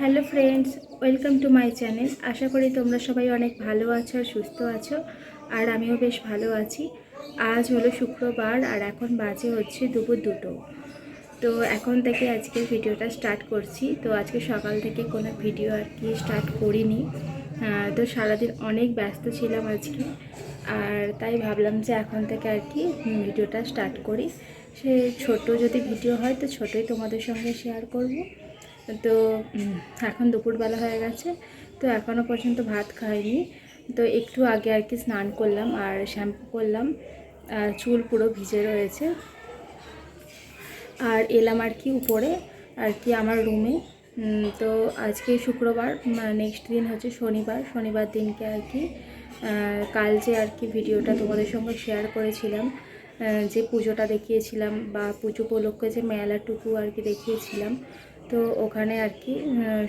Hello friends, welcome to my channel. আশা করি তোমরা সবাই অনেক ভালো আছো আর সুস্থ আছো, আর আমিও বেশ ভালো আছি। আজ হলো শুক্রবার আর এখন বাজে হচ্ছে দুপুর দুটো। তো এখন থেকে আজকে ভিডিওটা স্টার্ট করছি। তো আজকে সকাল থেকে কোনো ভিডিও আর কি স্টার্ট করিনি। তো সারাদিন অনেক ব্যস্ত ছিলাম আজকে। আর তাই ভাবলাম যে এখন থেকে আর কি ভিডিওটা স্টার্ট করি। সে ছোট যদি ভিডিও হয়, তো ছোটোই তোমাদের সঙ্গে শেয়ার করব। তো এখন দুপুরবেলা হয়ে গেছে, তো এখনও পর্যন্ত ভাত খাইনি। তো একটু আগে আর কি স্নান করলাম আর শ্যাম্পু করলাম চুল পুরো ভিজে রয়েছে। আর এলাম আর কি উপরে, আর কি আমার রুমে তো আজকে শুক্রবার নেক্সট দিন হচ্ছে শনিবার শনিবার দিনকে আর কি কাল যে আর কি ভিডিওটা তোমাদের সঙ্গে শেয়ার করেছিলাম যে পুজোটা দেখিয়েছিলাম বা পুজো উপলক্ষে যে মেলাটুকু আর কি দেখিয়েছিলাম তো ওখানে আর কি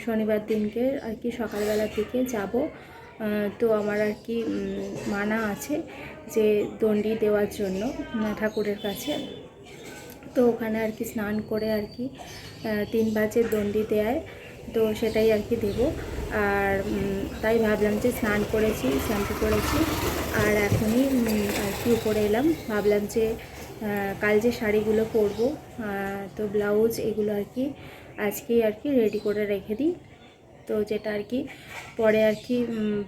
শনিবার দিনকে আর কি সকালবেলা থেকে যাব। তো আমার আর কি মানা আছে যে দণ্ডি দেওয়ার জন্য ঠাকুরের কাছে। তো ওখানে আর কি স্নান করে আর কি তিন বাজে দণ্ডি দেয়, তো সেটাই আর কি দেবো। আর তাই ভাবলাম যে স্নান করেছি, শ্যাম্পু করেছি, আর এখনই আর কি উপরে এলাম। ভাবলাম যে কাল যে শাড়িগুলো পরবো তো ব্লাউজ এগুলো আর কি আজকেই আর কি রেডি করে রেখে দিই। তো যেটা আর কি, পরে আর কি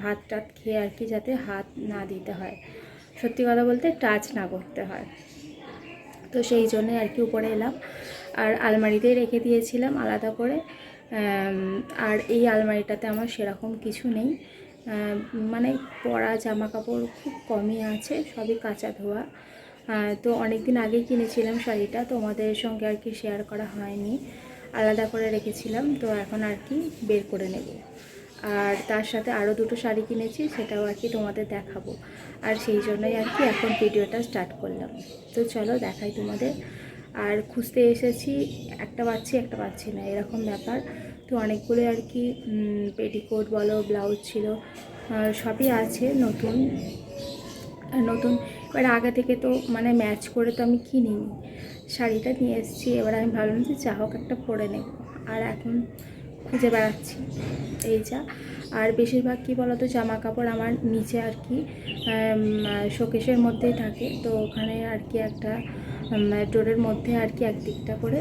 ভাত টাত খেয়ে আর কি যাতে হাত না দিতে হয়। সত্যি কথা বলতে টাচ না করতে হয়। তো সেই জন্যে আর কি উপরে এলাম। আর আলমারিতেই রেখে দিয়েছিলাম আলাদা করে। আর এই আলমারিটাতে আমার সেরকম কিছু নেই। মানে পরা জামা কাপড় খুব কমই আছে, সবই কাঁচা ধোয়া। তো অনেক দিন আগে কিনেছিলাম শাড়িটা তোমাদের সঙ্গে আর কি শেয়ার করা হয়নি। আলাদা করে রেখেছিলাম, তো এখন আর কি বের করে নেব। আর তার সাথে আরও দুটো শাড়ি কিনেছি, সেটাও আর কি তোমাদের দেখাবো। আর সেই জন্যই আর কি এখন ভিডিওটা স্টার্ট করলাম। তো চলো দেখাই তোমাদের। আর খুঁজতে এসেছি, একটা পাচ্ছি একটা পাচ্ছি না, এরকম ব্যাপার। তো অনেকগুলো আর কি পেটিকোট বলো, ব্লাউজ ছিল সবই আছে নতুন। নতুন, এবার আগে থেকে তো মানে ম্যাচ করে তো আমি কিনিনি। শাড়িটা নিয়ে এসেছি, এবার আমি ভাবলাম যে যা হোক একটা পরে নেব। আর এখন খুঁজে বেড়াচ্ছি। এই যা। আর বেশিরভাগ কী বলতো জামা কাপড় আমার নিচে আর কি শোকেশের মধ্যেই থাকে। তো ওখানে আর কি একটা ডোরের মধ্যে আর কি একদিকটা করে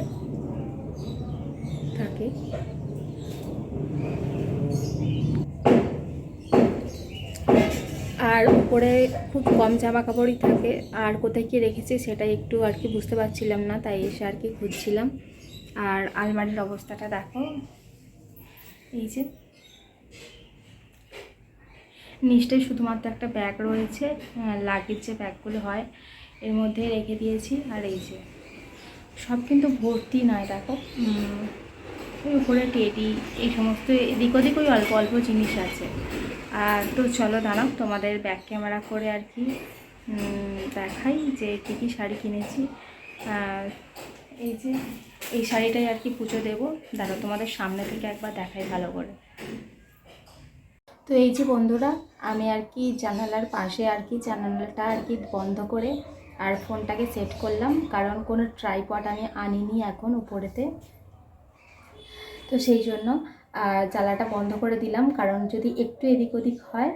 থাকে। আর উপরে খুব কম জামা কাপড়ই থাকে। আর কোথায় কি রেখেছি সেটা একটু আর কি বুঝতে পারছিলাম না, তাই এসে আর কি খুঁজছিলাম। আর আলমারির অবস্থাটা দেখো। এই যে। নিচটায় শুধুমাত্র একটা ব্যাগ রয়েছে লাগেজ যে ব্যাগগুলো হয়, এর মধ্যে রেখে দিয়েছি। আর এই যে। সব কিন্তু ভর্তি নয়, দেখো। উপরে টেডি এই সমস্ত এদিক ওদিক ওই অল্প অল্প জিনিস আছে। আর তো চলো দাঁড়াও, তোমাদের ব্যাক ক্যামেরা করে আর কি দেখাই যে কী কী শাড়ি কিনেছি। এই যে, এই শাড়িটাই আর কি পুজো দেবো। দাঁড়াও, তোমাদের সামনে থেকে একবার দেখাই ভালো করে। তো এই যে বন্ধুরা, আমি আর কি জানালার পাশে আর কি জানালাটা আর কি বন্ধ করে আর ফোনটাকে সেট করলাম। কারণ কোনো ট্রাইপড আমি আনিনি এখন উপরেতে। তো সেই জন্য জ্বালাটা বন্ধ করে দিলাম। কারণ যদি একটু এদিক ওদিক হয়,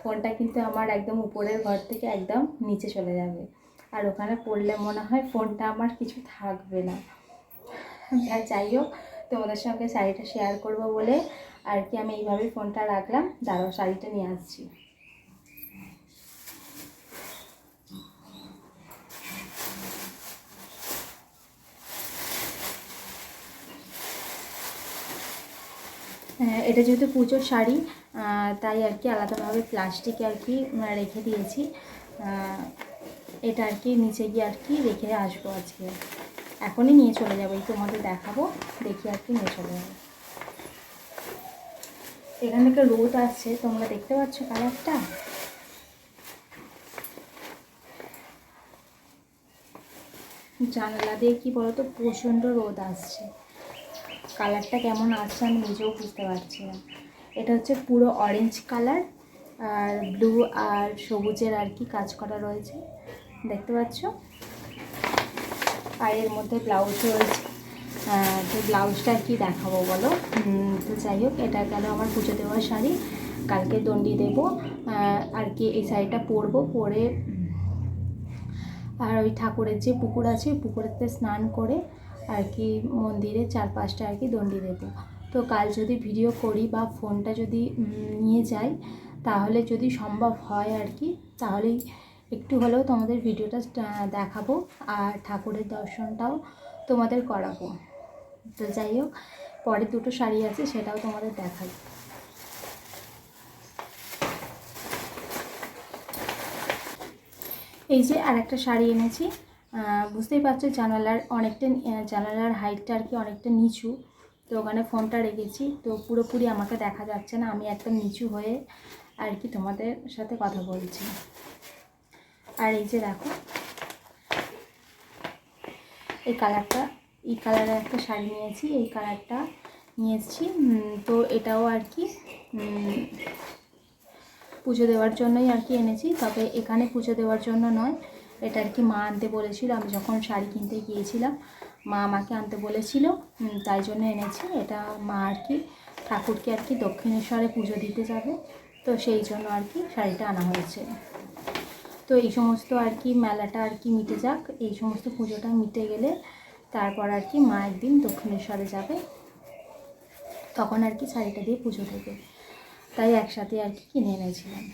ফোনটা কিন্তু আমার একদম উপরের ঘর থেকে একদম নিচে চলে যাবে। আর ওখানে পড়লে মনে হয় ফোনটা আমার কিছু থাকবে না। হ্যাঁ যাই হোক, তোমাদের সঙ্গে শাড়িটা শেয়ার করব বলে আর কি আমি এইভাবেই ফোনটা রাখলাম। দাঁড়াও, শাড়িটা নিয়ে আসছি। এটা যেহেতু পুজোর শাড়ি তাই আর কি আলাদাভাবে প্লাস্টিকে আর কি রেখে দিয়েছি। এটা আর কি নিচে গিয়ে আর কি রেখে আসব আজকে। এখনই নিয়ে চলে যাব এই তোমাদের দেখাবো, দেখি আর কি নিয়ে চলে যাব। এখান থেকে রোদ আসছে তোমরা দেখতে পাচ্ছ কালারটা? জানালা দিয়ে কি বলতো, প্রচণ্ড রোদ আসছে। কালারটা কেমন আসছে আমি নিজেও বুঝতে পারছি না। এটা হচ্ছে পুরো অরেঞ্জ কালার আর ব্লু আর সবুজের আর কি কাজ করা রয়েছে। দেখতে পাচ্ছ? আর এর মধ্যে ব্লাউজ রয়েছে। তো ব্লাউজটা আর কি দেখাবো বলো? তো যাই হোক, এটা গেল আমার পুজো দেওয়ার শাড়ি। কালকে দণ্ডি দেবো। আর কি এই শাড়িটা পরবো, পরে আর ওই ঠাকুরের যে পুকুর আছে পুকুরেতে স্নান করে আর কি মন্দিরের চার পাঁচটা আর কি দণ্ডি দেবো। তো কাল যদি ভিডিও করি বা ফোনটা যদি নিয়ে যাই, তাহলে যদি সম্ভব হয় আর কি, তাহলেই একটু হলেও তোমাদের ভিডিওটা দেখাবো আর ঠাকুরের দর্শনটাও তোমাদের করাবো। তো যাই হোক, পরে দুটো শাড়ি আছে সেটাও তোমাদের দেখাই এই যে আর একটা শাড়ি এনেছি বুঝতেই পারছ জানালার অনেকটা জানালার হাইটটা আর কি অনেকটা নিচু। তো ওখানে ফোনটা রেখেছি। তো পুরোপুরি আমাকে দেখা যাচ্ছে না। আমি একদম নিচু হয়ে আর কি তোমাদের সাথে কথা বলছি। আর এই যে দেখো, এই কালারটা এই কালারের একটা শাড়ি নিয়েছি, এই কালারটা নিয়ে এসেছি তো এটাও আর কি পুজো দেওয়ার জন্যই আর কি এনেছি। তবে এখানে পুজো দেওয়ার জন্য নয়। এটা আর কি মা আনতে বলেছিল। আমি যখন শাড়ি কিনতে গিয়েছিলাম, মা আমাকে আনতে বলেছিল তাই জন্য এনেছি। এটা মা আর কি ঠাকুরকে আর কি দক্ষিণেশ্বরে পুজো দিতে যাবে। তো সেই জন্য আর কি শাড়িটা আনা হয়েছে। তো এই সমস্ত আর কি মেলাটা আর কি মিটে যাক। এই সমস্ত পুজোটা মিটে গেলে তারপর আর কি মা একদিন দক্ষিণেশ্বরে যাবে। তখন আর কি শাড়িটা দিয়ে পুজো দেবে। তাই একসাথে আর কি কিনে এনেছিলাম।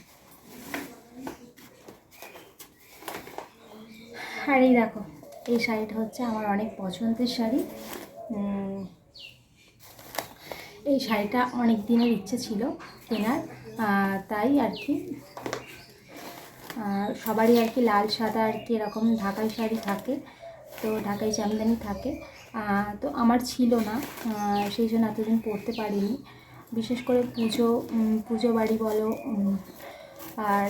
আর এই দেখো, এই শাড়িটা হচ্ছে আমার অনেক পছন্দের শাড়ি। এই শাড়িটা অনেক দিনের ইচ্ছে ছিল কেনার তাই আর কি। সবারই আর কি লাল সাদা আর কি এরকম ঢাকাই শাড়ি থাকে, তো ঢাকাই জামদানি থাকে। তো আমার ছিল না সেই জন্য এতদিন পরতে পারিনি। বিশেষ করে পুজো পুজো বাড়ি বলো আর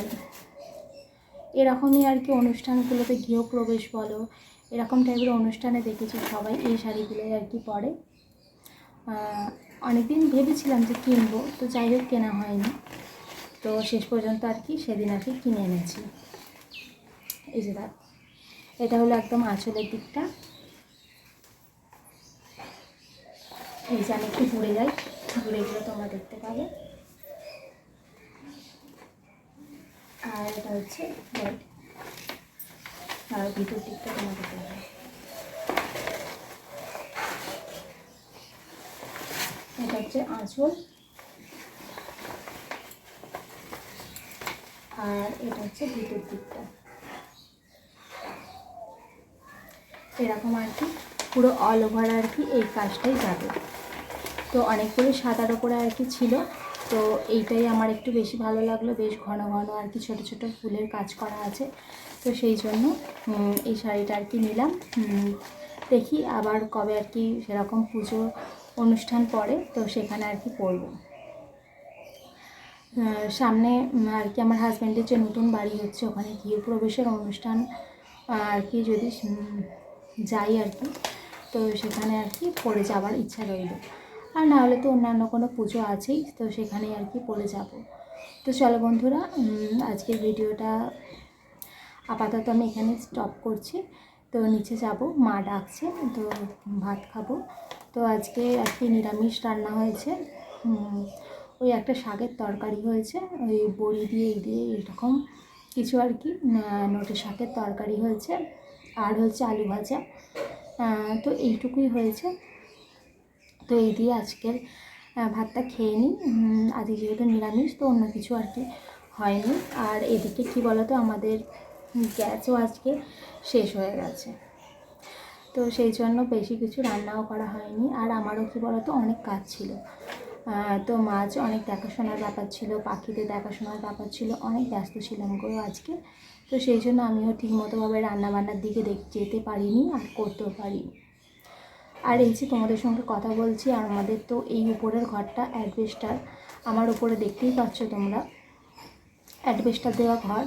এরকমই আর কি অনুষ্ঠানগুলোতে গৃহপ্রবেশ বলো, এরকম টাইপের অনুষ্ঠানে দেখেছি সবাই এই শাড়িগুলোই আর কি পরে। অনেকদিন ভেবেছিলাম যে কিনবো, তো যাই হোক কেনা হয়নি। তো শেষ পর্যন্ত আর কি সেদিন আর কি কিনে এনেছি। এই যে দেখ, এটা হলো একদম আঁচলের দিকটা। এই যে আমি একটু ঘুরে যাই, ঘুরে গেলে তোমরা দেখতে পাবে। আর এটা হচ্ছে হোয়াইট আর ভিতর দিকটা তোমাকে দেখাই এটা হচ্ছে আঁচল। আর এটা হচ্ছে ভিতর দিকটা। এরকম আর কি, পুরো অল ওভার আর কি এই কাজটাই যাবে। তো অনেকগুলো সাদার ওপরে আর কি ছিল। তো এইটাই আমার একটু বেশি ভালো লাগল। বেশ ঘন ঘন আর কি ছোটো ছোটো ফুলের কাজ করা আছে। তো সেই জন্য এই শাড়িটা আর কি নিলাম। দেখি আবার কবে আর কি সেরকম পুজো অনুষ্ঠান পড়ে, তো সেখানে আর কি পরবো। সামনে আর কি আমার হাজব্যান্ডের যে নতুন বাড়ি হচ্ছে, ওখানে গৃহপ্রবেশের অনুষ্ঠান আর কি যদি যাই আর কি, তো সেখানে আর কি পরে যাওয়ার ইচ্ছা রইল। আর না হলে তো অন্যান্য কোনো পুজো আছেই, তো সেখানেই আর কি পড়ে যাব। তো চলো বন্ধুরা আজকের ভিডিওটা আপাতত আমি এখানে স্টপ করছি। তো নিচে যাব, মা ডাকছে, তো ভাত খাব। তো আজকে আর কি নিরামিষ রান্না হয়েছে। ওই একটা শাকের তরকারি হয়েছে, ওই বড়ি দিয়ে, এই দিয়ে, এরকম কিছু আর কি নোটে শাকের তরকারি হয়েছে। আর হচ্ছে আলু ভাজা। তো এইটুকুই হয়েছে। তো এই দিয়ে আজকের ভাতটা খেয়ে নিই। আজকে যেহেতু নিরামিষ, তো অন্য কিছু আর কি হয়নি। আর এদিকে কি বলতো, আমাদের গ্যাসও আজকে শেষ হয়ে গেছে। তো সেই জন্য বেশি কিছু রান্নাও করা হয়নি। আর আমারও কি বলতো, অনেক কাজ ছিল। তো মাছ অনেক দেখাশোনার ব্যাপার ছিল, পাখিদের দেখাশোনার ব্যাপার ছিল, অনেক ব্যস্ত ছিলাম গো আজকে। তো সেই জন্য আমিও ঠিকমতোভাবে রান্নাবান্নার দিকে দেখ, যেতে পারিনি আর করতেও পারিনি। আর যে তোমাদের সঙ্গে কথা বলছি, আর আমাদের তো এই উপরের ঘরটা অ্যাডভেস্টার আমার উপরে দেখতেই পাচ্ছ তোমরা অ্যাডভেস্টার দেওয়া ঘর।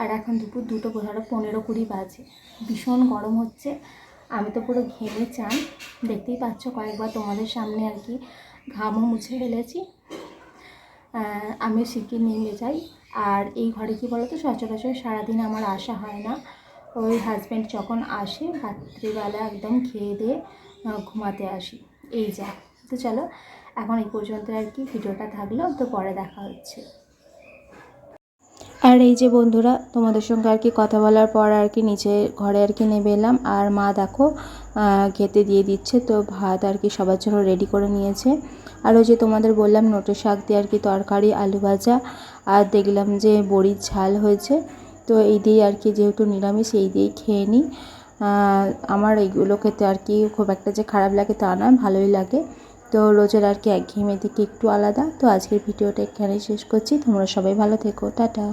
আর এখন দুপুর দুটো ধরো পনেরো কুড়ি বাজে। ভীষণ গরম হচ্ছে। আমি তো পুরো ঘেমে চান। দেখতেই পাচ্ছ কয়েকবার তোমাদের সামনে আর কি ঘামও মুছে ফেলেছি। আমি শিখে নিয়ে যাই। আর এই ঘরে কি বলো তো সচরাচর সারাদিন আমার আসা হয় না। ওই হাজব্যান্ড যখন আসে, রাত্রিবেলা একদম খেয়ে দিয়ে ঘুমাতে আসি। এই যা। তো চলো, এখন এই পর্যন্ত আর কি ভিডিওটা থাকল, তো পরে দেখা হচ্ছে। আর এই যে বন্ধুরা, তোমাদের সঙ্গে আর কি কথা বলার পর আর কি নিচে ঘরে আর কি নেমে এলাম। আর মা দেখো খেতে দিয়ে দিচ্ছে, তো ভাত আর কি সবার জন্য রেডি করে নিয়েছে। আর ওই যে তোমাদের বললাম, নোটে শাক দিয়ে আর কি তরকারি, আলু ভাজা। আর দেখলাম যে বড়ির ঝাল হয়েছে। তো এই দিয়ে আর কি যেহেতু নিরামিষ, এই দিয়েই খেয়ে নিই। আমার এইগুলো খেতে আর কি খুব একটা যে খারাপ লাগে তা নয়, ভালোই লাগে। তো রোজের আর কি একঘেয়েমি থেকে একটু আলাদা। তো আজকের ভিডিওটা এখানেই শেষ করছি। তোমরা সবাই ভালো থেকো। টাটা।